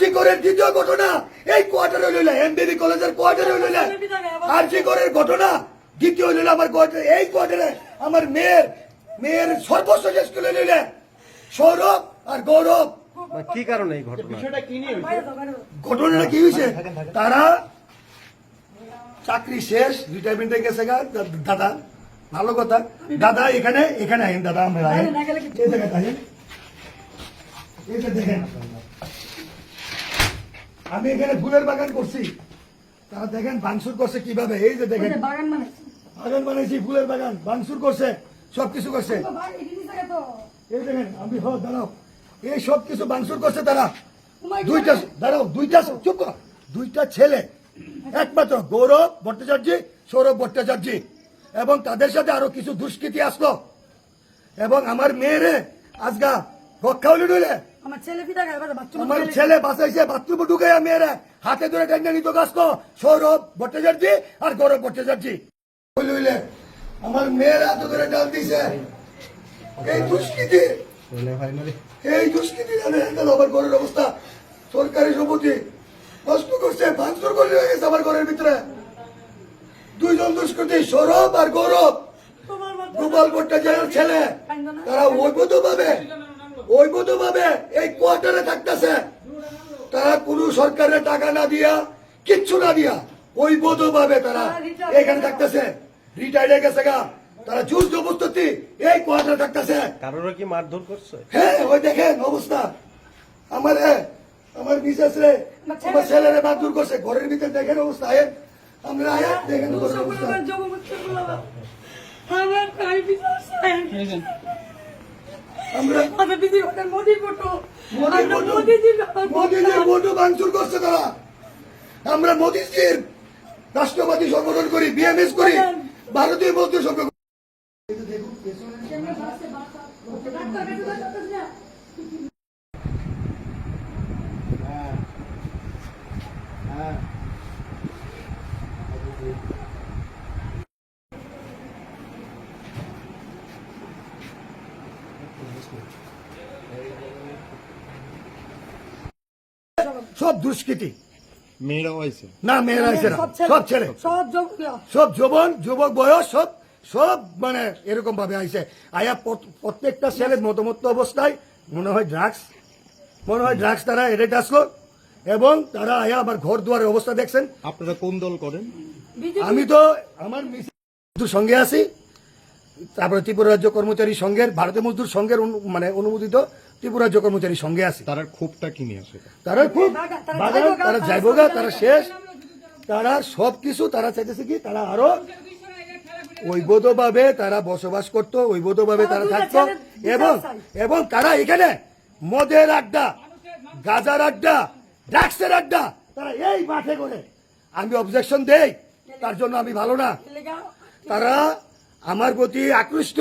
আরজি করের দ্বিতীয় ঘটনা এই কোয়ার্টারে লইলে এমবিবি কলেজের কোয়ার্টারে লইলে আরজি করের ঘটনা দ্বিতীয় লইলে আমার কোয়ার্টারে এই কোয়ার্টারে আমার মেয়ের মেয়ের সর্বস্ব শেষ করে লইলে সৌরভ আর গৌরব। মানে কি কারণে এই ঘটনা? ঘটনাটা কি হয়েছে? তারা চাকরি শেষ রিটায়ারমেন্টে গেছে গা দাদা ভালো কথা। দাদা এখানে এখানে আইন দাদা আমরা আইন। এই জায়গায় আইন। এই যে দেখেন আমি এখানে ফুলের বাগান করছি। তারা দেখেন বাংসুর করছে কীভাবে এই যে দেখেন। বাগান বানাইছি। ফুলের বাগান বাংসুর করছে সবকিছু করছে। এই দেখেন আমি হ দাঁড়াও। এই সব কিছু বাংসুর করছে তারা। দুইটা দাঁড়াও দুইটা চুপ কর। দুইটা ছেলে একমাত্র গৌরব ভট্টাচার্য সৌরভ ভট্টাচার্য। এবং তাদের সাথে আরও কিছু দুষ্কৃতি আসলো। এবং আমার মেয়েরে আজগা হলে আমার ছেলে পিতা খায় আমার ছেলে বাথরুমে ঢুকে মেয়েরা হাতে ধরে টেনে নিত গাছ সৌরভ ভট্টাচার্য আর গৌরব ভট্টাচার্য। হইলে আমার মেয়ের হাতে ধরে ডাল দিছে। এই দুষ্কৃতি। এই দুষ্কৃতি জানে আমার ঘরের অবস্থা। সরকারি সম্পত্তি নষ্ট করছে ভাঙচুর করে হয়ে গেছে আমার ঘরের ভিতরে। দুইজন দুষ্কৃতি সৌরভ আর গৌরব। গোপাল ভট্টাচার্যের ছেলে। তারা ঐবত পাবে ঐবত এই কোয়ার্টারে থাকতেছে। তারা কোনো সরকারের টাকা না দিয়া কিচ্ছু না দিয়া ঐবত তারা এখানে থাকতেছে। রিটায়ার্ড হয়ে গেছে গা। তারা জোর জবরদস্তি এই কোয়ার্টারে থাকতেছে। কারোর কি মারধর করছে? হ্যাঁ ওই দেখেন অবস্থা। আমার আমার মিসেস রে আমার ছেলেরে বাদুর করছে। ঘরের ভিতরে দেখেন অবস্থা। আয়েন আমরা আয়া দেখেন অবস্থা। আমার পিতা সাহেব আমরা মোদিজির মোদিজির ভাঙচুর করছে তারা আমরা মোদিজির রাষ্ট্রবাদী সংগঠন করি বিএমএস করি ভারতীয় বৌদ্ধ সংঘ সব দুষ্কৃতি। মেয়েরাও আইছে? না মেয়েরা আছে না। সব ছেলে। সব সব যৌবন যুবক বয়স সব সব মানে এরকম ভাবে আইছে। আয়া প্রত্যেকটা ছেলে মতমত্ত অবস্থায় মনে হয় ড্রাগস মনে হয় ড্রাগস তারা এডেট আসলো এবং তারা আয়া আমার ঘর দুয়ারের অবস্থা দেখছেন। আপনারা কোন দল করেন? আমি তো আমার সঙ্গে আছি। তারপরে ত্রিপুরা রাজ্য কর্মচারী সংঘের ভারতীয় মজদুর সংঘের অনু- মানে অনুমোদিত ত্রিপুরা রাজ্য কর্মচারী সঙ্গে আছে। তারা ক্ষোভটা কি নিয়ে আসে? তারা খুব তারা বাগান যাইবো গা, তারা শেষ। তারা সব কিছু তারা চাইতেছে কি তারা আরও ঐবধভাবে তারা বসবাস করত ঐবধভাবে তারা তারা থাকতো। এবং এবং তারা এখানে মদের আড্ডা গাজার আড্ডা ড্রাগসের আড্ডা তারা এই মাঠে করে। আমি অবজেকশন দেই তার জন্য আমি ভালো না। তারা আমার প্রতি আকৃষ্ট।